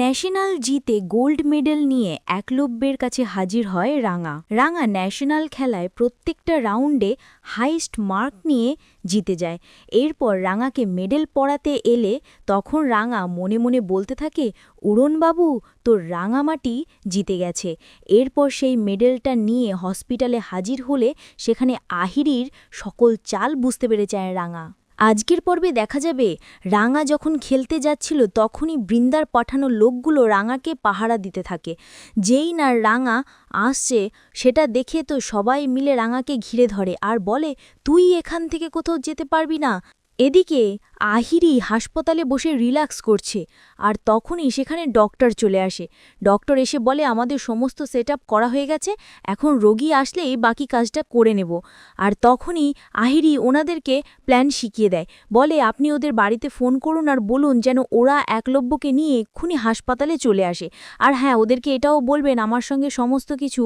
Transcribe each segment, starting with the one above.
National জিতে gold medal নিয়ে একলব্যের কাছে হাজির হয় রাঙা। রাঙা ন্যাশনাল খেলায় প্রত্যেকটা রাউন্ডে হাইস্ট মার্ক নিয়ে জিতে যায়। এরপর রাঙাকে মেডেল পড়াতে এলে তখন রাঙা মনে মনে বলতে থাকে, উড়নবাবু, তোর রাঙামাটি জিতে গেছে। এরপর সেই মেডেলটা নিয়ে হসপিটালে হাজির হলে সেখানে আহিরির সকল চাল বুঝতে পেরে যায় রাঙা। আজকের পর্বে দেখা যাবে, রাঙা যখন খেলতে যাচ্ছিল তখনই বৃন্দার পাঠানো লোকগুলো রাঙাকে পাহারা দিতে থাকে। যেই না রাঙা আসছে, সেটা দেখে তো সবাই মিলে রাঙাকে ঘিরে ধরে। আর বলে, তুই এখান থেকে কোথাও যেতে পারবি না? এদিকে আহিরি হাসপাতালে বসে রিল্যাক্স করছে আর তখনই সেখানে ডক্টর চলে আসে। ডক্টর এসে বলে, আমাদের সমস্ত সেট করা হয়ে গেছে, এখন রোগী আসলেই বাকি কাজটা করে নেব। আর তখনই আহিরি ওনাদেরকে প্ল্যান শিখিয়ে দেয়। বলে, আপনি ওদের বাড়িতে ফোন করুন আর বলুন যেন ওরা একলব্যকে নিয়ে এক্ষুনি হাসপাতালে চলে আসে। আর হ্যাঁ ওদেরকে এটাও বলবেন, আমার সঙ্গে সমস্ত কিছু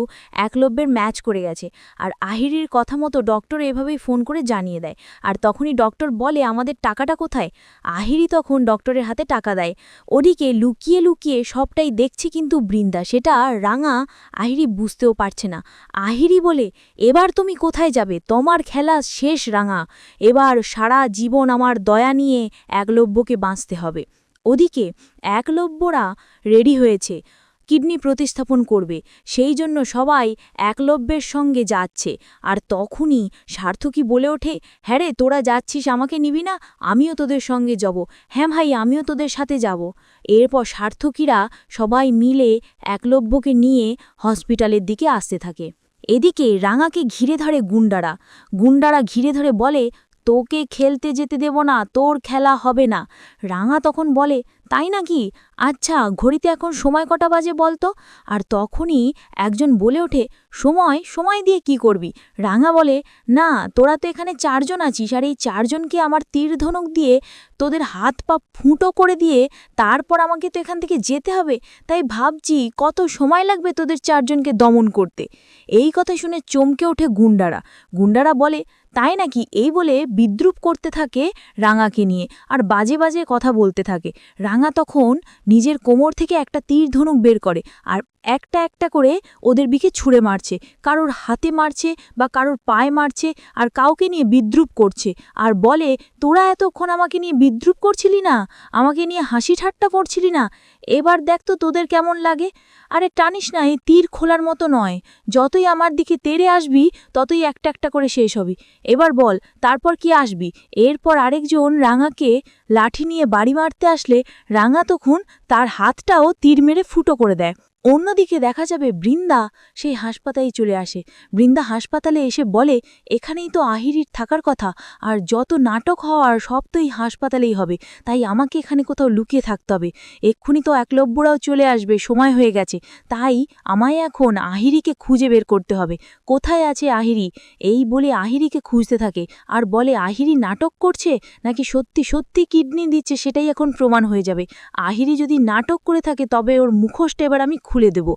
একলব্যের ম্যাচ করে গেছে। আর আহিরির কথা মতো ডক্টর এভাবেই ফোন করে জানিয়ে দেয়। আর তখনই ডক্টর বলে আমাদের টাকাটা কোথায়? আহিরি তখন ডক্টরের হাতে টাকা দেয়। ওদিকে লুকিয়ে লুকিয়ে সবটাই দেখছে কিন্তু বৃন্দা। সেটা রাঙা আহিরি বুঝতেও পারছে না। আহিরি বলে, এবার তুমি কোথায় যাবে? তোমার খেলা শেষ, রাঙা। এবার সারা জীবন আমার দয়া নিয়ে একলব্যকে বাঁচতে হবে। ওদিকে একলব্যরা রেডি হয়েছে। কিডনি প্রতিস্থাপন করবে। সেই জন্য সবাই একলব্যের সঙ্গে যাচ্ছে। আর তখনই সার্থকী বলে ওঠে হ্যাঁ রে, তোরা যাচ্ছিস আমাকে নিবি না? আমিও তোদের সঙ্গে যাব। হ্যাঁ ভাই, আমিও তোদের সাথে যাব। এরপর সার্থকীরা সবাই মিলে একলব্যকে নিয়ে হসপিটালের দিকে আসতে থাকে। এদিকে রাঙাকে ঘিরে ধরে গুন্ডারা। গুন্ডারা ঘিরে ধরে বলে, তোকে খেলতে যেতে দেব না, তোর খেলা হবে না। রাঙা তখন বলে তাই নাকি? আচ্ছা ঘড়িতে এখন সময় কটা বাজে বলতো? আর তখনই একজন বলে ওঠে, সময় সময় দিয়ে কি করবি? রাঙা বলে, না, তোরা তো এখানে চারজন আছিস, আর এই চারজনকে আমার তীর ধনুক দিয়ে তোদের হাত পা ফুঁটো করে দিয়ে তারপর আমাকে তো এখান থেকে যেতে হবে। তাই ভাবছি কত সময় লাগবে তোদের চারজনকে দমন করতে। এই কথা শুনে চমকে ওঠে গুন্ডারা। গুন্ডারা বলে, তাই নাকি? এই বলে বিদ্রুপ করতে থাকে রাঙাকে নিয়ে আর বাজে বাজে কথা বলতে থাকে। রাঙা তখন নিজের কোমর থেকে একটা তীর ধনুক বের করে আর একটা একটা করে ওদের বিকে ছুঁড়ে মারছে। কারোর হাতে মারছে বা কারোর পায়ে মারছে আর কাউকে নিয়ে বিদ্রুপ করছে। আর বলে, তোরা এতক্ষণ আমাকে নিয়ে বিদ্রুপ করছিলি না? আমাকে নিয়ে হাসি ঠাট্টা করছিলি না? এবার দেখ তো তোদের কেমন লাগে। আরে টানিস না, এই তীর খোলার মতো নয়। যতই আমার দিকে তেড়ে আসবি, ততই একটা একটা করে শেষ হবি। এবার বল, তারপর কি আসবি? এরপর আরেকজন রাঙাকে লাঠি নিয়ে বাড়ি মারতে আসলে রাঙা তখন তার হাতটাও তীর মেরে ফুটো করে দেয়। অন্যদিকে দেখা যাবে বৃন্দা সেই হাসপাতালে চলে আসে। বৃন্দা হাসপাতালে এসে বলে, এখানেই তো আহিরির থাকার কথা, আর যত নাটক হওয়ার সব তো এই হাসপাতালেই হবে, তাই আমাকে এখানে কোথাও লুকিয়ে থাকতে হবে। এক্ষুনি তো একলব্যরাও চলে আসবে, সময় হয়ে গেছে। তাই আমায় এখন আহিরিকে খুঁজে বের করতে হবে। কোথায় আছে আহিরি? এই বলে আহিরিকে খুঁজতে থাকে। আর বলে, আহিরি নাটক করছে? নাকি সত্যি সত্যি কিডনি দিচ্ছে? সেটাই এখন প্রমাণ হয়ে যাবে। আহিরি যদি নাটক করে থাকে, তবে ওর মুখোশটা এবার আমি খুলে দেব।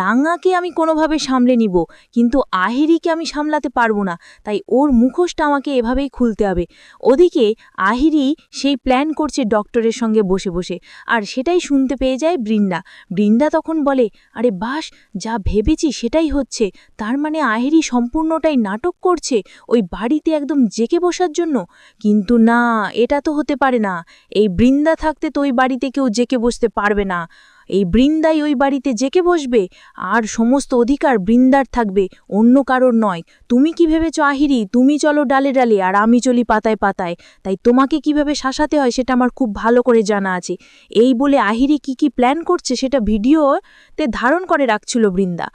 রাঙাকে আমি কোনোভাবে সামলে নিব, কিন্তু আহিরিকে আমি সামলাতে পারব না, তাই ওর মুখোশটা আমাকে এভাবেই খুলতে হবে। ওদিকে আহিরি সেই প্ল্যান করছে ডক্টরের সঙ্গে বসে বসে, আর সেটাই শুনতে পেয়ে যায় বৃন্দা। বৃন্দা তখন বলে, আরে বাস, যা ভেবেছি সেটাই হচ্ছে। তার মানে আহিরি সম্পূর্ণটাই নাটক করছে ওই বাড়িতে একদম জেকে বসার জন্য? কিন্তু না, এটা তো হতে পারে না। এই বৃন্দা থাকতে তো ওই বাড়িতে কেউ জেকে বসতে পারবে না। এই বৃন্দাই ওই বাড়িতে জেকে বসবে, আর সমস্ত অধিকার বৃন্দার থাকবে, অন্য কারোর নয়। তুমি কি ভেবেছ আহিরি, তুমি চলো ডালে ডালে, আর আমি চলি পাতায় পাতায়। তাই তোমাকে কীভাবে শাসাতে হয় সেটা আমার খুব ভালো করে জানা আছে। এই বলে আহিরি কি কি প্ল্যান করছে সেটা ভিডিওতে ধারণ করে রাখছিল বৃন্দা।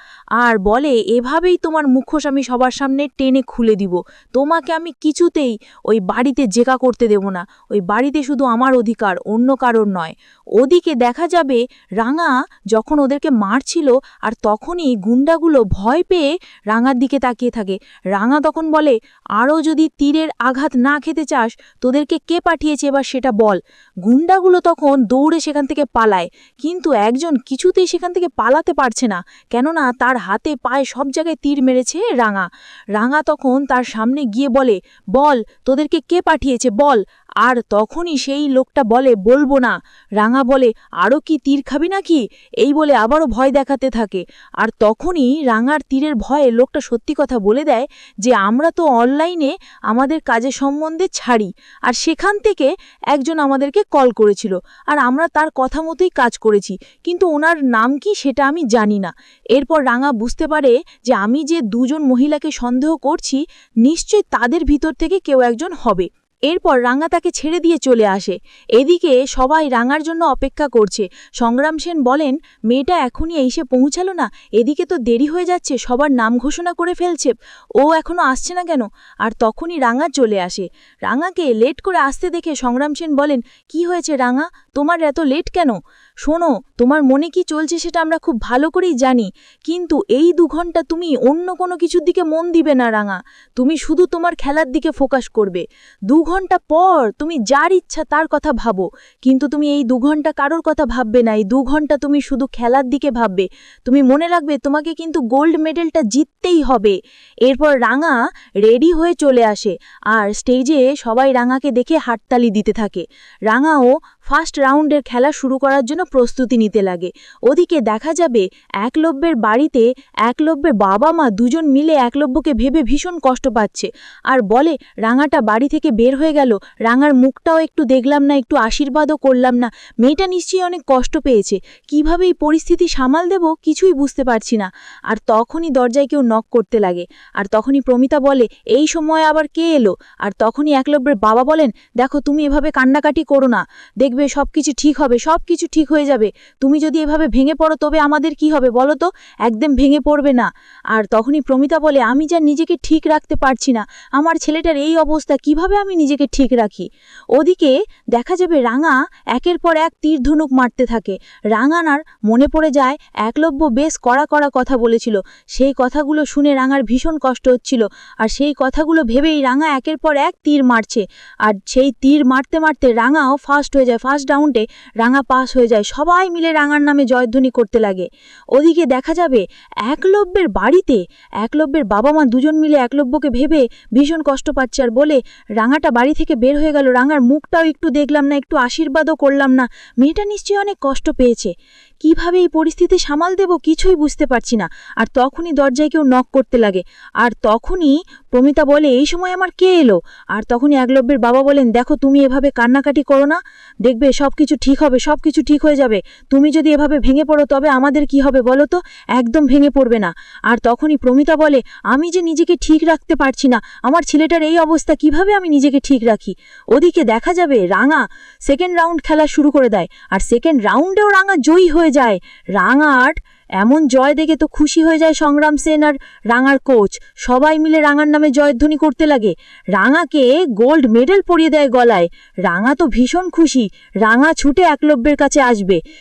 আর বলে, এভাবেই তোমার মুখোশ আমি সবার সামনে টেনে খুলে দিব। তোমাকে আমি কিছুতেই ওই বাড়িতে জেকা করতে দেব না। ওই বাড়িতে শুধু আমার অধিকার, অন্য কারোর নয়। ওদিকে দেখা যাবে রাঙা যখন ওদেরকে মারছিল আর তখনই গুন্ডাগুলো ভয় পেয়ে রাঙার দিকে তাকিয়ে থাকে। রাঙা তখন বলে, আরও যদি তীরের আঘাত না খেতে চাস, তোদেরকে কে পাঠিয়েছে এবার সেটা বল। গুন্ডাগুলো তখন দৌড়ে সেখান থেকে পালায়, কিন্তু একজন কিছুতেই সেখান থেকে পালাতে পারছে না, কেননা তার হাতে পায়ে সব জায়গায় তীর মেরেছে রাঙা। রাঙা তখন তার সামনে গিয়ে বলে, বল, তোদেরকে কে পাঠিয়েছে? বল। আর তখনই সেই লোকটা বলে, বলব না। রাঙা বলে আরও কি তীর খাবি নাকি? এই বলে আবারও ভয় দেখাতে থাকে। আর তখনই রাঙার তীরের ভয়ে লোকটা সত্যি কথা বলে দেয় যে, আমরা তো অনলাইনে আমাদের কাজের সম্বন্ধে ছাড়ি। আর সেখান থেকে একজন আমাদেরকে কল করেছিল। আর আমরা তার কথা মতোই কাজ করেছি, কিন্তু ওনার নাম কি সেটা আমি জানি না। এরপর রাঙা বুঝতে পারে যে, আমি যে দুজন মহিলাকে সন্দেহ করছি, নিশ্চয়ই তাদের ভিতর থেকে কেউ একজন হবে। এরপর রাঙা তাকে ছেড়ে দিয়ে চলে আসে। এদিকে সবাই রাঙার জন্য অপেক্ষা করছে। সংগ্রাম সেন বলেন, মেয়েটা এখনই এসে পৌঁছালো না। এদিকে তো দেরি হয়ে যাচ্ছে, সবার নাম ঘোষণা করে ফেলছে। ও এখনও আসছে না কেন? আর তখনই রাঙা চলে আসে। রাঙাকে লেট করে আসতে দেখে সংগ্রাম সেন বলেন, কি হয়েছে রাঙা? তোমার এত লেট কেন? শোনো, তোমার মনে কি চলছে সেটা আমরা খুব ভালো করেই জানি। কিন্তু এই দু ঘণ্টা তুমি অন্য কোনো কিছুর দিকে মন দিবে না রাঙা। তুমি শুধু তোমার খেলার দিকে ফোকাস করবে। দু পর তুমি যার ইচ্ছা তার কথা ভাবো। কিন্তু তুমি এই দু ঘণ্টা কারোর কথা ভাববে না, এই দু ঘণ্টা তুমি শুধু খেলার দিকে ভাববে। তুমি মনে রাখবে তোমাকে কিন্তু গোল্ড মেডেলটা জিততেই হবে। এরপর রাঙা রেডি হয়ে চলে আসে আর স্টেজে সবাই রাঙাকে দেখে হাততালি দিতে থাকে। রাঙাও ফার্স্ট রাউন্ডের খেলা শুরু করার জন্য প্রস্তুতি নিতে লাগে। ওদিকে দেখা যাবে একলব্যের বাড়িতে একলব্যের বাবা মা দুজন মিলে একলব্যকে ভেবে ভীষণ কষ্ট পাচ্ছে। আর বলে, রাঙাটা বাড়ি থেকে বের হয়ে গেল। রাঙার মুখটাও একটু দেখলাম না, একটু আশীর্বাদও করলাম না। মেয়েটা নিশ্চয়ই অনেক কষ্ট পেয়েছে। কীভাবে এই পরিস্থিতি সামাল দেব কিছুই বুঝতে পারছি না। আর তখনই দরজায় কেউ নক করতে লাগে। আর তখনই প্রমিতা বলে, এই সময় আবার কে এলো? আর তখনই একলব্যের বাবা বলেন, দেখো, তুমি এভাবে কান্নাকাটি করো না। দেখবে সব কিছু ঠিক হবে সব কিছু ঠিক হয়ে যাবে। তুমি যদি এভাবে ভেঙে পড়ো, তবে আমাদের কি হবে বলো তো? একদম ভেঙে পড়বে না। আর তখনই প্রমিতা বলে, আমি যা নিজেকে ঠিক রাখতে পারছি না, আমার ছেলেটার এই অবস্থা কীভাবে আমি নিজেকে ঠিক রাখি। ওদিকে দেখা যাবে রাঙা একের পর এক তীর ধনুক মারতে থাকে। রাঙানার মনে পড়ে যায়, একলব্য বেশ কড়া কড়া কথা বলেছিল। সেই কথাগুলো শুনে রাঙার ভীষণ কষ্ট হচ্ছিল। আর সেই কথাগুলো ভেবেই রাঙা একের পর এক তীর মারছে। আর সেই তীর মারতে মারতে রাঙাও ফার্স্ট হয়ে যায় ফার্স্ট রাউন্ডে রাঙা পাস হয়ে যায়। সবাই মিলে রাঙার নামে জয়ধ্বনি করতে লাগে। ওদিকে দেখা যাবে একলব্যের বাড়িতে, একলব্যের বাবা মা দুজন মিলে একলব্যকে ভেবে ভীষণ কষ্ট পাচ্ছে। আর বলে, রাঙাটা বাড়ি থেকে বের হয়ে গেল রাঙার মুখটাও একটু দেখলাম না, একটু আশীর্বাদও করলাম না। মেয়েটা নিশ্চয়ই অনেক কষ্ট পেয়েছে। কীভাবে এই পরিস্থিতি সামাল দেব কিছুই বুঝতে পারছি না। আর তখনই দরজায় কেউ নক করতে লাগে। আর তখনই প্রমিতা বলে, এই সময় আমার কে এলো? আর তখনই একলব্যের বাবা বলেন, দেখো, তুমি এভাবে কান্নাকাটি করো না। দেখবে সব কিছু ঠিক হবে সব কিছু ঠিক হয়ে যাবে। তুমি যদি এভাবে ভেঙে পড়ো, তবে আমাদের কি হবে বলো তো? একদম ভেঙে পড়বে না। আর তখনই প্রমিতা বলে, আমি যে নিজেকে ঠিক রাখতে পারছি না, আমার ছেলেটার এই অবস্থা কীভাবে আমি নিজেকে ঠিক রাখি? ওদিকে দেখা যাবে রাঙা সেকেন্ড রাউন্ড খেলা শুরু করে দেয়। আর সেকেন্ড রাউন্ডেও রাঙা জয়ী হয়ে যায়। রাঙা আর্ট এমন জয় দেখে তো খুশি হয়ে যায় সংগ্রাম সেন আর রাঙার কোচ। সবাই মিলে রাঙার নামে জয়ধ্বনি করতে লাগে। রাঙাকে গোল্ড মেডেল পরিয়ে দেয় গলায়। রাঙা তো ভীষণ খুশি। রাঙা ছুটে একলব্যের কাছে আসবে।